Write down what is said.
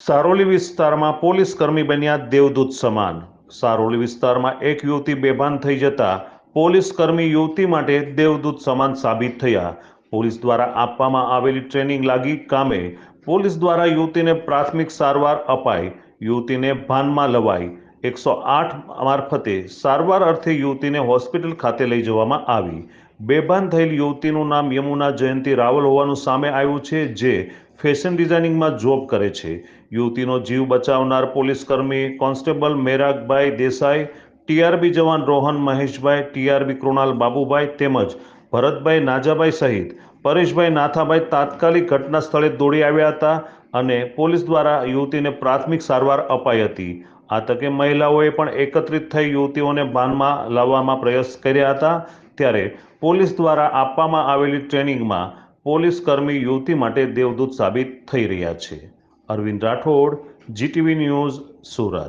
સારોલી વિસ્તારમાં પોલીસ કર્મી બન્યા દેવદૂત સમાન. સારોલી વિસ્તારમાં એક યુવતી બેભાન થઈ જતા પોલીસ કર્મી યુવતી માટે દેવદૂત સમાન સાબિત થયા. પોલીસ દ્વારા આપવામાં આવેલી ટ્રેનિંગ લાગી કામે પોલીસ દ્વારા યુવતીને પ્રાથમિક સારવાર અપાઈ. યુવતીને ભાનમાં લવાઈ. એકસો આઠ મારફતે સારવાર અર્થે યુવતીને હોસ્પિટલ ખાતે લઈ જવામાં આવી. બેભાન થયેલ યુવતીનું નામ યમુના જયંતિ રાવલ હોવાનું સામે આવ્યું છે, જે ફેશન ડિઝાઇનિંગમાં જોબ કરે છે. યુવતીનો જીવ બચાવનાર પોલીસકર્મી કોન્સ્ટેબલ મેરાગભાઈ દેસાઈ, ટીઆરબી જવાન રોહન મહેશભાઈ, ટીઆરબી કૃણાલ બાબુભાઈ તેમજ ભરતભાઈ નાજાભાઈ સહિત પરેશભાઈ નાથાભાઈ તાત્કાલિક ઘટના સ્થળે દોડી આવ્યા હતા અને પોલીસ દ્વારા યુવતીને પ્રાથમિક સારવાર અપાઈ હતી. આ તકે મહિલાઓએ પણ એકત્રિત થઈ યુવતીઓને બાનમાં લાવવામાં પ્રયાસ કર્યા હતા. ત્યારે પોલીસ દ્વારા આપવામાં આવેલી ટ્રેનિંગમાં પોલીસ કર્મી યુવતી માટે દેવદૂત સાબિત થઈ રહ્યા છે. Arvind Rathod GTV news, Surat.